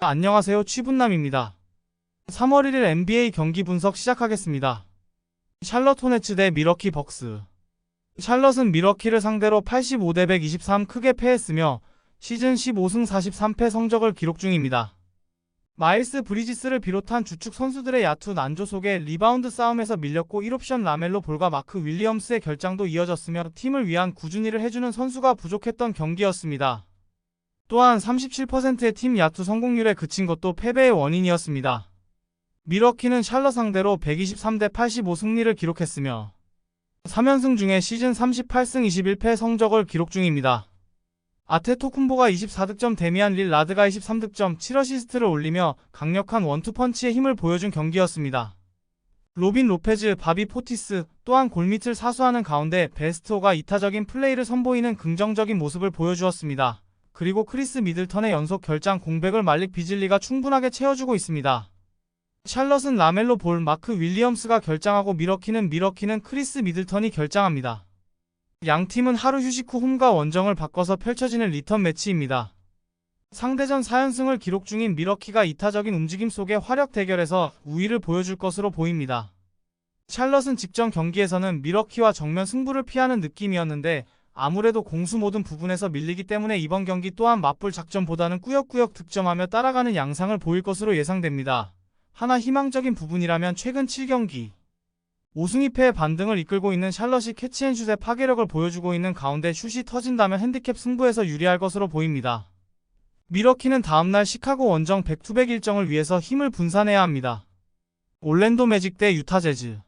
안녕하세요. 취분남입니다. 3월 1일 NBA 경기 분석 시작하겠습니다. 샬럿 호네츠 대 미러키 벅스. 샬럿은 미러키를 상대로 85대 123 크게 패했으며 시즌 15승 43패 성적을 기록 중입니다. 마일스 브리지스를 비롯한 주축 선수들의 야투 난조 속에 리바운드 싸움에서 밀렸고 1옵션 라멜로 볼과 마크 윌리엄스의 결장도 이어졌으며 팀을 위한 꾸준히를 해주는 선수가 부족했던 경기였습니다. 또한 37%의 팀 야투 성공률에 그친 것도 패배의 원인이었습니다. 미러키는 샬럿 상대로 123대 85 승리를 기록했으며 3연승 중에 시즌 38승 21패 성적을 기록 중입니다. 아테토쿤보가 24득점 데미안 릴 라드가 23득점 7어시스트를 올리며 강력한 원투펀치의 힘을 보여준 경기였습니다. 로빈 로페즈, 바비 포티스 또한 골밑을 사수하는 가운데 베스트호가 이타적인 플레이를 선보이는 긍정적인 모습을 보여주었습니다. 그리고 크리스 미들턴의 연속 결장 공백을 말릭 비즐리가 충분하게 채워주고 있습니다. 샬럿은 라멜로 볼 마크 윌리엄스가 결장하고 미러키는 미러키는 크리스 미들턴이 결장합니다. 양 팀은 하루 휴식 후 홈과 원정을 바꿔서 펼쳐지는 리턴 매치입니다. 상대전 4연승을 기록 중인 미러키가 이타적인 움직임 속의 화력 대결에서 우위를 보여줄 것으로 보입니다. 샬럿은 직전 경기에서는 미러키와 정면 승부를 피하는 느낌이었는데 아무래도 공수 모든 부분에서 밀리기 때문에 이번 경기 또한 맞불 작전보다는 꾸역꾸역 득점하며 따라가는 양상을 보일 것으로 예상됩니다. 하나 희망적인 부분이라면 최근 7경기 5승 2패의 반등을 이끌고 있는 샬럿이 캐치앤슛의 파괴력을 보여주고 있는 가운데 슛이 터진다면 핸디캡 승부에서 유리할 것으로 보입니다. 미러키는 다음날 시카고 원정 백투백 일정을 위해서 힘을 분산해야 합니다. 올랜도 매직 대 유타 제즈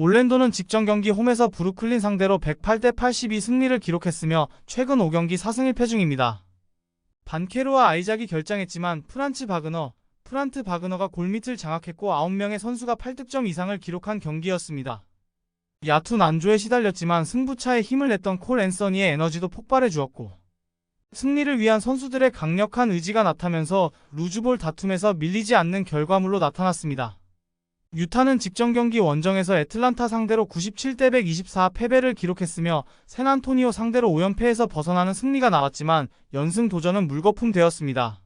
올랜도는 직전 경기 홈에서 브루클린 상대로 108대 82 승리를 기록했으며 최근 5경기 4승 1패 중입니다. 반케로와 아이작이 결장했지만 프란츠 바그너, 프란트 바그너가 골밑을 장악했고 9명의 선수가 8득점 이상을 기록한 경기였습니다. 야투 난조에 시달렸지만 승부차에 힘을 냈던 콜 앤서니의 에너지도 폭발해 주었고 승리를 위한 선수들의 강력한 의지가 나타면서 루즈볼 다툼에서 밀리지 않는 결과물로 나타났습니다. 유타는 직전 경기 원정에서 애틀란타 상대로 97대 124 패배를 기록했으며 샌안토니오 상대로 5연패에서 벗어나는 승리가 나왔지만 연승 도전은 물거품 되었습니다.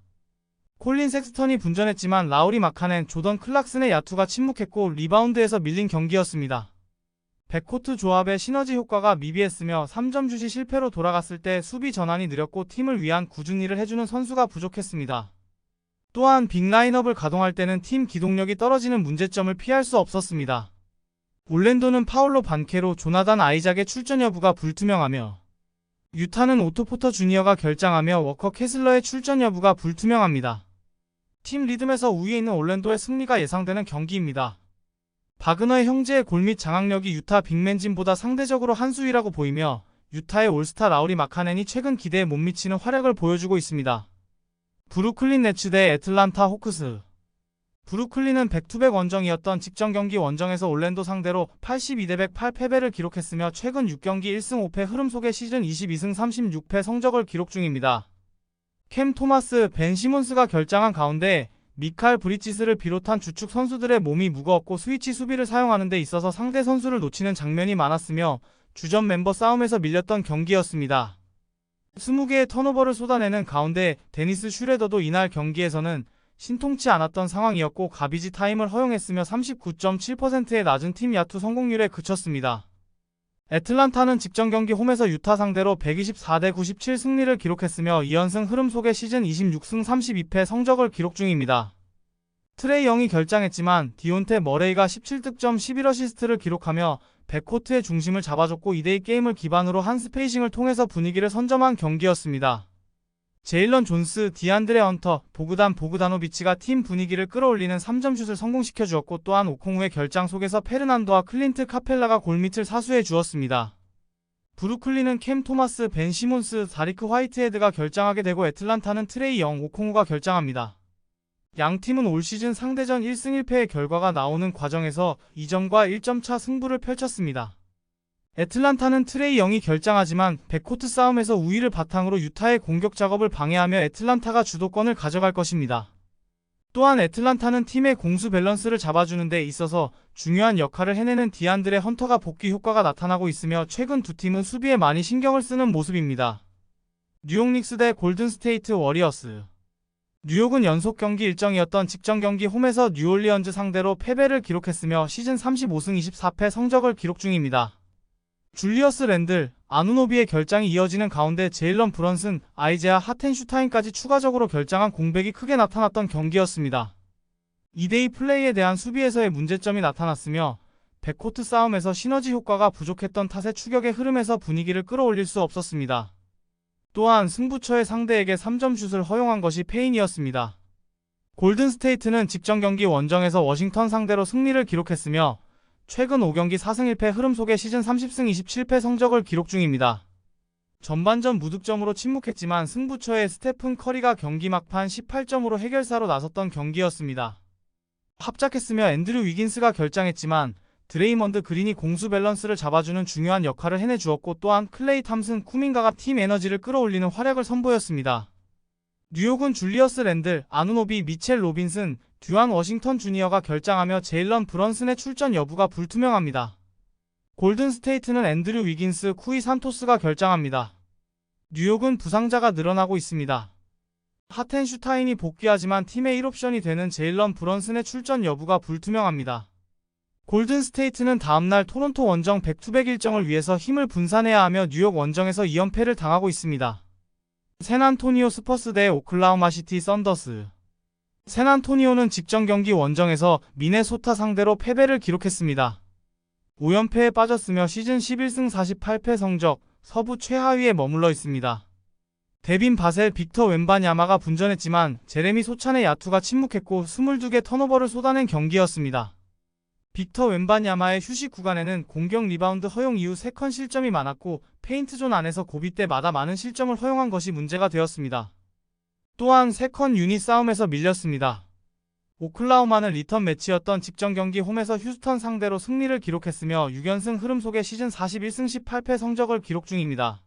콜린 섹스턴이 분전했지만 라우리 마카넨, 조던 클락슨의 야투가 침묵했고 리바운드에서 밀린 경기였습니다. 백코트 조합의 시너지 효과가 미비했으며 3점 슛이 실패로 돌아갔을 때 수비 전환이 느렸고 팀을 위한 꾸준히를 해주는 선수가 부족했습니다. 또한 빅라인업을 가동할 때는 팀 기동력이 떨어지는 문제점을 피할 수 없었습니다. 올랜도는 파울로 반케로 조나단 아이작의 출전 여부가 불투명하며 유타는 오토포터 주니어가 결장하며 워커 캐슬러의 출전 여부가 불투명합니다. 팀 리듬에서 우위에 있는 올랜도의 승리가 예상되는 경기입니다. 바그너의 형제의 골밑 장악력이 유타 빅맨진보다 상대적으로 한 수위라고 보이며 유타의 올스타 라우리 마카넨이 최근 기대에 못 미치는 활약을 보여주고 있습니다. 브루클린 네츠 대 애틀란타 호크스 브루클린은 백투백 원정이었던 직전 경기 원정에서 올랜도 상대로 82대 108 패배를 기록했으며 최근 6경기 1승 5패 흐름 속에 시즌 22승 36패 성적을 기록 중입니다. 캠 토마스, 벤 시몬스가 결장한 가운데 미칼 브리지스를 비롯한 주축 선수들의 몸이 무거웠고 스위치 수비를 사용하는 데 있어서 상대 선수를 놓치는 장면이 많았으며 주전 멤버 싸움에서 밀렸던 경기였습니다. 20개의 턴오버를 쏟아내는 가운데 데니스 슈레더도 이날 경기에서는 신통치 않았던 상황이었고 가비지 타임을 허용했으며 39.7%의 낮은 팀 야투 성공률에 그쳤습니다. 애틀란타는 직전 경기 홈에서 유타 상대로 124대 97 승리를 기록했으며 2연승 흐름 속에 시즌 26승 32패 성적을 기록 중입니다. 트레이 영이 결장했지만 디온테 머레이가 17득점 11어시스트를 기록하며 백코트의 중심을 잡아줬고 2대2 게임을 기반으로 한 스페이싱을 통해서 분위기를 선점한 경기였습니다. 제일런 존스, 디안드레 헌터, 보그단 보그다노비치가 팀 분위기를 끌어올리는 3점 슛을 성공시켜 주었고 또한 오콩우의 결장 속에서 페르난도와 클린트 카펠라가 골밑을 사수해 주었습니다. 브루클린은 캠 토마스, 벤 시몬스, 다리크 화이트헤드가 결장하게 되고 애틀란타는 트레이 영, 오콩우가 결장합니다. 양 팀은 올 시즌 상대전 1승 1패의 결과가 나오는 과정에서 2점과 1점 차 승부를 펼쳤습니다. 애틀란타는 트레이 영이 결장하지만 백코트 싸움에서 우위를 바탕으로 유타의 공격 작업을 방해하며 애틀란타가 주도권을 가져갈 것입니다. 또한 애틀란타는 팀의 공수 밸런스를 잡아주는 데 있어서 중요한 역할을 해내는 디안드레 헌터가 복귀 효과가 나타나고 있으며 최근 두 팀은 수비에 많이 신경을 쓰는 모습입니다. 뉴욕 닉스 대 골든 스테이트 워리어스 뉴욕은 연속 경기 일정이었던 직전 경기 홈에서 뉴올리언즈 상대로 패배를 기록했으며 시즌 35승 24패 성적을 기록 중입니다. 줄리어스 랜들, 아누노비의 결장이 이어지는 가운데 제일런 브런슨, 아이제아 하텐슈타인까지 추가적으로 결장한 공백이 크게 나타났던 경기였습니다. 2대2 플레이에 대한 수비에서의 문제점이 나타났으며 백코트 싸움에서 시너지 효과가 부족했던 탓에 추격의 흐름에서 분위기를 끌어올릴 수 없었습니다. 또한 승부처의 상대에게 3점 슛을 허용한 것이 페인이었습니다. 골든 스테이트는 직전 경기 원정에서 워싱턴 상대로 승리를 기록했으며 최근 5경기 4승 1패 흐름 속에 시즌 30승 27패 성적을 기록 중입니다. 전반전 무득점으로 침묵했지만 승부처의 스테픈 커리가 경기 막판 18점으로 해결사로 나섰던 경기였습니다. 합작했으며 앤드류 위긴스가 결장했지만 드레이먼드 그린이 공수 밸런스를 잡아주는 중요한 역할을 해내주었고 또한 클레이 탐슨 쿠민가가 팀 에너지를 끌어올리는 활약을 선보였습니다. 뉴욕은 줄리어스 랜들, 아누노비, 미첼 로빈슨, 듀안 워싱턴 주니어가 결장하며 제일런 브런슨의 출전 여부가 불투명합니다. 골든 스테이트는 앤드류 위긴스, 쿠이 산토스가 결장합니다. 뉴욕은 부상자가 늘어나고 있습니다. 하텐슈타인이 복귀하지만 팀의 1옵션이 되는 제일런 브런슨의 출전 여부가 불투명합니다. 골든 스테이트는 다음날 토론토 원정 백투백 일정을 위해서 힘을 분산해야 하며 뉴욕 원정에서 2연패를 당하고 있습니다. 샌안토니오 스퍼스 대 오클라호마 시티 썬더스 샌안토니오는 직전 경기 원정에서 미네소타 상대로 패배를 기록했습니다. 5연패에 빠졌으며 시즌 11승 48패 성적 서부 최하위에 머물러 있습니다. 데빈 바셀 빅터 웬바냐마가 분전했지만 제레미 소찬의 야투가 침묵했고 22개 턴오버를 쏟아낸 경기였습니다. 빅터 웬바냐마의 휴식 구간에는 공격 리바운드 허용 이후 3컨 실점이 많았고 페인트존 안에서 고비 때마다 많은 실점을 허용한 것이 문제가 되었습니다. 또한 3컨 유닛 싸움에서 밀렸습니다. 오클라호마는 리턴 매치였던 직전 경기 홈에서 휴스턴 상대로 승리를 기록했으며 6연승 흐름 속에 시즌 41승 18패 성적을 기록 중입니다.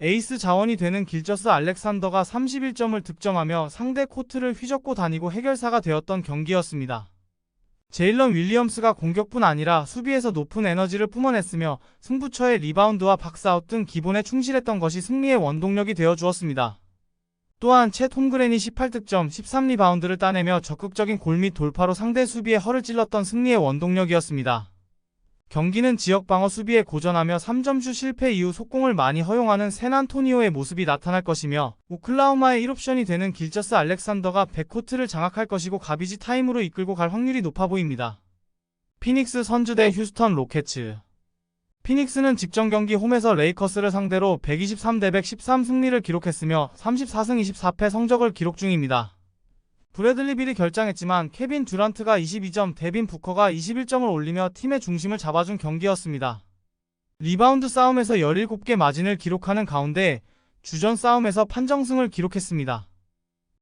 에이스 자원이 되는 길저스 알렉산더가 31점을 득점하며 상대 코트를 휘젓고 다니고 해결사가 되었던 경기였습니다. 제일런 윌리엄스가 공격뿐 아니라 수비에서 높은 에너지를 뿜어냈으며 승부처의 리바운드와 박스아웃 등 기본에 충실했던 것이 승리의 원동력이 되어 주었습니다. 또한 채 톰그렌이 18득점, 13리바운드를 따내며 적극적인 골및 돌파로 상대 수비에 허를 찔렀던 승리의 원동력이었습니다. 경기는 지역 방어 수비에 고전하며 3점슛 실패 이후 속공을 많이 허용하는 샌안토니오의 모습이 나타날 것이며 오클라호마의 1옵션이 되는 길저스 알렉산더가 백코트를 장악할 것이고 가비지 타임으로 이끌고 갈 확률이 높아 보입니다. 피닉스 선주 대 휴스턴 로켓츠 피닉스는 직전 경기 홈에서 레이커스를 상대로 123대 113 승리를 기록했으며 34승 24패 성적을 기록 중입니다. 브래들리 빌이 결장했지만 케빈 듀란트가 22점, 데빈 부커가 21점을 올리며 팀의 중심을 잡아준 경기였습니다. 리바운드 싸움에서 17개 마진을 기록하는 가운데 주전 싸움에서 판정승을 기록했습니다.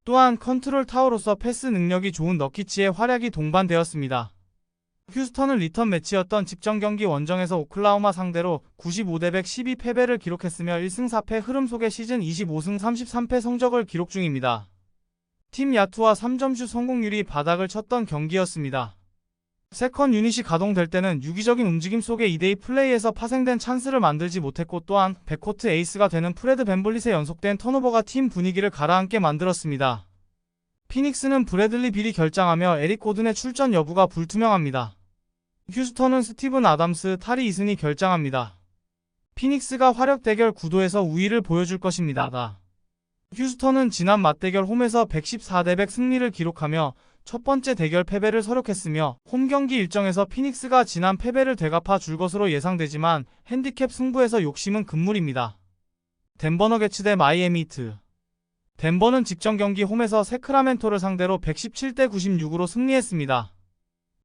또한 컨트롤 타워로서 패스 능력이 좋은 너키치의 활약이 동반되었습니다. 휴스턴은 리턴 매치였던 직전 경기 원정에서 오클라호마 상대로 95대 112 패배를 기록했으며 1승 4패 흐름 속에 시즌 25승 33패 성적을 기록 중입니다. 팀 야투와 3점슛 성공률이 바닥을 쳤던 경기였습니다. 세컨 유닛이 가동될 때는 유기적인 움직임 속에 2대2 플레이에서 파생된 찬스를 만들지 못했고 또한 백코트 에이스가 되는 프레드 벤볼릿의 연속된 턴오버가 팀 분위기를 가라앉게 만들었습니다. 피닉스는 브래들리 빌이 결장하며 에릭 고든의 출전 여부가 불투명합니다. 휴스턴은 스티븐 아담스, 타리 이슨이 결장합니다. 피닉스가 화력 대결 구도에서 우위를 보여줄 것입니다. 휴스턴은 지난 맞대결 홈에서 114대 100 승리를 기록하며 첫 번째 대결 패배를 서력했으며 홈 경기 일정에서 피닉스가 지난 패배를 되갚아 줄 것으로 예상되지만 핸디캡 승부에서 욕심은 금물입니다. 덴버 너게츠 대 마이애미 히트 덴버는 직전 경기 홈에서 세크라멘토를 상대로 117대 96으로 승리했습니다.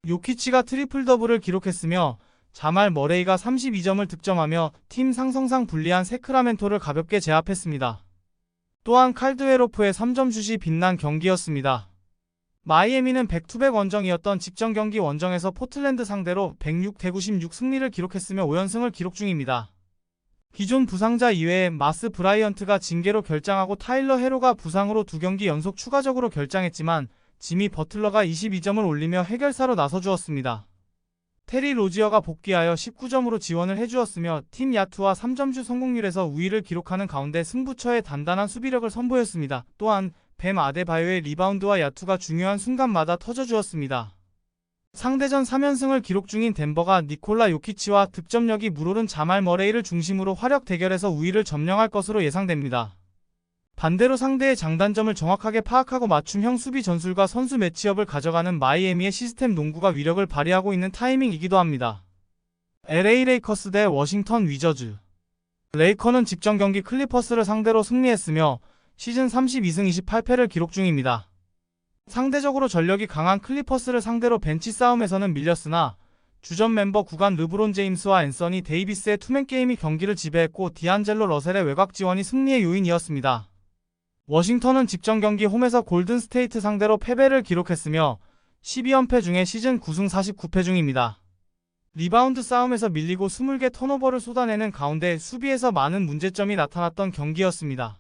요키치가 트리플 더블을 기록했으며 자말 머레이가 32점을 득점하며 팀 상성상 불리한 세크라멘토를 가볍게 제압했습니다. 또한 칼드웨로프의 3점 슛이 빛난 경기였습니다. 마이애미는 백투백 원정이었던 직전 경기 원정에서 포틀랜드 상대로 106대 96 승리를 기록했으며 5연승을 기록 중입니다. 기존 부상자 이외에 마스 브라이언트가 징계로 결장하고 타일러 헤로가 부상으로 두 경기 연속 추가적으로 결장했지만 지미 버틀러가 22점을 올리며 해결사로 나서주었습니다. 테리 로지어가 복귀하여 19점으로 지원을 해주었으며 팀 야투와 3점슛 성공률에서 우위를 기록하는 가운데 승부처의 단단한 수비력을 선보였습니다. 또한 뱀 아데바요의 리바운드와 야투가 중요한 순간마다 터져주었습니다. 상대전 3연승을 기록 중인 덴버가 니콜라 요키치와 득점력이 물오른 자말 머레이를 중심으로 화력 대결에서 우위를 점령할 것으로 예상됩니다. 반대로 상대의 장단점을 정확하게 파악하고 맞춤형 수비 전술과 선수 매치업을 가져가는 마이애미의 시스템 농구가 위력을 발휘하고 있는 타이밍이기도 합니다. LA 레이커스 대 워싱턴 위저즈 레이커는 직전 경기 클리퍼스를 상대로 승리했으며 시즌 32승 28패를 기록 중입니다. 상대적으로 전력이 강한 클리퍼스를 상대로 벤치 싸움에서는 밀렸으나 주전 멤버 구간 르브론 제임스와 앤서니 데이비스의 투맨 게임이 경기를 지배했고 디안젤로 러셀의 외곽 지원이 승리의 요인이었습니다. 워싱턴은 직전 경기 홈에서 골든 스테이트 상대로 패배를 기록했으며 12연패 중에 시즌 9승 49패 중입니다. 리바운드 싸움에서 밀리고 20개 턴오버를 쏟아내는 가운데 수비에서 많은 문제점이 나타났던 경기였습니다.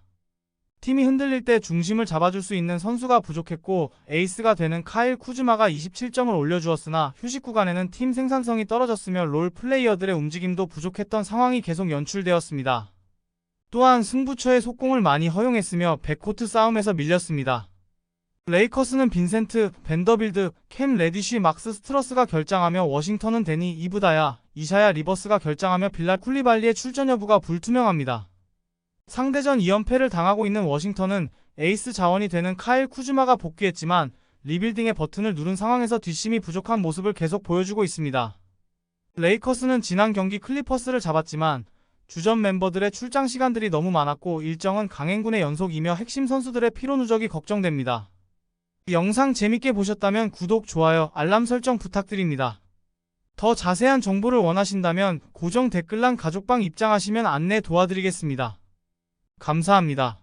팀이 흔들릴 때 중심을 잡아줄 수 있는 선수가 부족했고 에이스가 되는 카일 쿠즈마가 27점을 올려주었으나 휴식 구간에는 팀 생산성이 떨어졌으며 롤 플레이어들의 움직임도 부족했던 상황이 계속 연출되었습니다. 또한 승부처의 속공을 많이 허용했으며 백코트 싸움에서 밀렸습니다. 레이커스는 빈센트, 벤더빌드, 캠 레디쉬, 막스 스트러스가 결장하며 워싱턴은 데니 이브다야, 이샤야 리버스가 결장하며 빌라 쿨리발리의 출전 여부가 불투명합니다. 상대전 2연패를 당하고 있는 워싱턴은 에이스 자원이 되는 카일 쿠즈마가 복귀했지만 리빌딩의 버튼을 누른 상황에서 뒷심이 부족한 모습을 계속 보여주고 있습니다. 레이커스는 지난 경기 클리퍼스를 잡았지만 주전 멤버들의 출장 시간들이 너무 많았고 일정은 강행군의 연속이며 핵심 선수들의 피로 누적이 걱정됩니다. 영상 재밌게 보셨다면 구독, 좋아요, 알람 설정 부탁드립니다. 더 자세한 정보를 원하신다면 고정 댓글란 가족방 입장하시면 안내 도와드리겠습니다. 감사합니다.